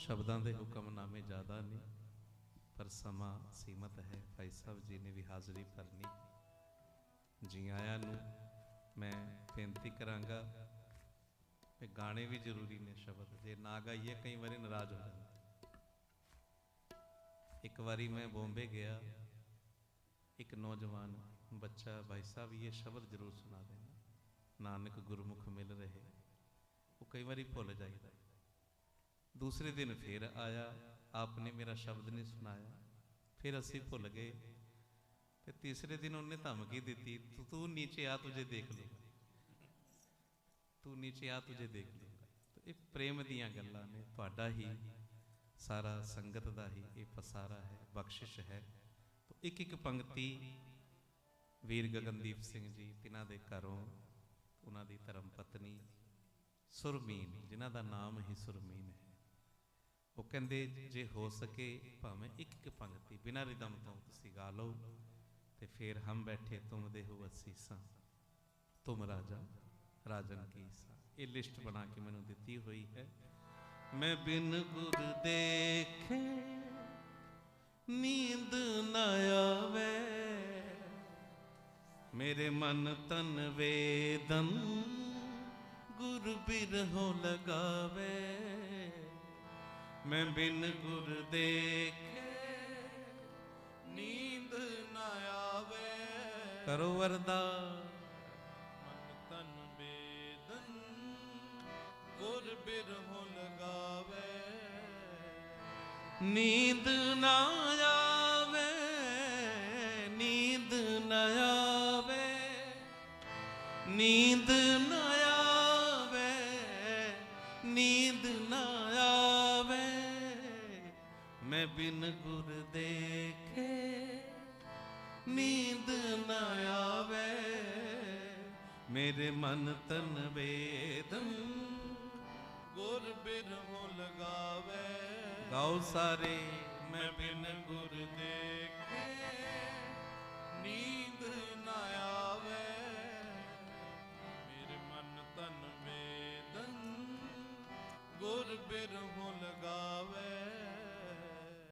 ਸ਼ਬਦਾਂ ਦੇ ਹੁਕਮਨਾਮੇ ਜ਼ਿਆਦਾ ਨਹੀਂ ਪਰ ਸਮਾਂ ਸੀਮਤ ਹੈ। ਭਾਈ ਸਾਹਿਬ ਜੀ ਨੇ ਵੀ ਹਾਜ਼ਰੀ ਭਰਨੀ। ਜੀ ਆਇਆਂ ਨੂੰ ਮੈਂ ਬੇਨਤੀ ਕਰਾਂਗਾ ਕਿ ਗਾਣੇ ਵੀ ਜ਼ਰੂਰੀ ਨੇ ਸ਼ਬਦ ਜੇ ਨਾ ਗਾਈਏ ਕਈ ਵਾਰੀ ਨਾਰਾਜ਼ ਹੋ ਜਾਂਦਾ। ਇੱਕ ਵਾਰੀ ਮੈਂ ਬੰਬੇ ਗਿਆ। ਇੱਕ ਨੌਜਵਾਨ ਬੱਚਾ, ਭਾਈ ਸਾਹਿਬ, ਇਹ ਸ਼ਬਦ ਜ਼ਰੂਰ ਸੁਣਾ ਦੇਣਾ। ਨਾਨਕ ਗੁਰਮੁਖ ਮਿਲ ਰਹੇ। ਉਹ ਕਈ ਵਾਰੀ ਭੁੱਲ ਜਾਂਦਾ ਦੂਸਰੇ ਦਿਨ ਫਿਰ ਆਇਆ, ਆਪਨੇ ਮੇਰਾ ਸ਼ਬਦ ਨਹੀਂ ਸੁਣਾਇਆ। ਫਿਰ ਅਸੀਂ ਭੁੱਲ ਗਏ। ਤੇ ਤੀਸਰੇ ਦਿਨ ਉਹਨੇ ਧਮਕੀ ਦਿੱਤੀ, ਤੂੰ ਤੂੰ ਨੀਚੇ ਆ, ਤੁਝੇ ਦੇਖ ਲੂੰਗਾ ਤੂੰ ਨੀਚੇ ਆ, ਤੁਝੇ ਦੇਖ ਲੂੰਗਾ ਇਹ ਪ੍ਰੇਮ ਦੀਆਂ ਗੱਲਾਂ ਨੇ। ਤੁਹਾਡਾ ਹੀ, ਸਾਰਾ ਸੰਗਤ ਦਾ ਹੀ ਇਹ ਪਸਾਰਾ ਹੈ, ਬਖਸ਼ਿਸ਼ ਹੈ। ਤੋ ਇੱਕ ਇੱਕ ਪੰਕਤੀ ਵੀਰ ਗਗਨਦੀਪ ਸਿੰਘ ਜੀ, ਤਿਨਾਂ ਦੇ ਘਰੋਂ, ਉਹਨਾਂ ਦੀ ਧਰਮ ਪਤਨੀ ਸੁਰਮੀਨ, ਜਿਨ੍ਹਾਂ ਦਾ ਨਾਮ ਹੀ ਸੁਰਮੀਨ ਹੈ। ਉਹ ਕਹਿੰਦੇ, ਜੇ ਹੋ ਸਕੇ ਭਾਵੇਂ ਇੱਕ ਇੱਕ ਪੰਕਤੀ ਬਿਨਾਂ ਰਿਦਮ ਤੋਂ ਤੁਸੀਂ ਗਾ ਲਓ ਤੇ ਫਿਰ ਹਮ ਬੈਠੇ ਤੁਮ ਦੇ ਹੋ ਅਸੀਸਾਂ। ਤੁਮ ਰਾਜਾ, ਰਾਜਨ ਕੀ ਸਾ? ਇਹ ਲਿਸਟ ਬਣਾ ਕੇ ਮੈਨੂੰ ਦਿੱਤੀ ਹੋਈ ਹੈ। ਮੈਂ ਬਿਨ ਗੁਰ ਦੇਖੇ ਨੀਂਦ ਨਾ ਆਵੇ। ਮੇਰੇ ਮਨ ਤਨ ਵੇਦਨ ਗੁਰ ਬਿਰਹੋ ਲਗਾਵੇ। ਮੈਂ ਬਿਨ ਗੁਰ ਦੇਖੇ ਨੀਂਦ ਨਾ ਆਵੇ। ਕਰੋ ਵਰਦਾ ਮਨ ਤਨ ਬੇਦਨ, ਗੁਰ ਬਿਰਹੁ ਲਗਾਵੇ ਨੀਂਦ ਨਾ ਆਵੇ, ਨੀਂਦ ਨਾ ਆਵੇ, ਨੀਂਦ ਨਾ ਆਵੇ, ਨੀਂਦ ਨਾ ਮੈਂ ਬਿਨ ਗੁਰ ਦੇਖੇ ਨੀਂਦ ਨਾ ਆਵੇ। ਮੇਰੇ ਮਨ ਤਨ ਵੇਦਨ ਗੁਰ ਬਿਰਹੁ ਲਗਾਵੇ। ਗਾਓ ਸਾਰੇ, ਮੈਂ ਮੈਂ ਬਿਨ ਗੁਰ ਦੇਖੇ ਨੀਂਦ ਨਾ ਆਵੇ। ਮੇਰੇ ਮਨ ਤਨ ਵੇਦਨ ਗੁਰ ਬਿਰਹੁ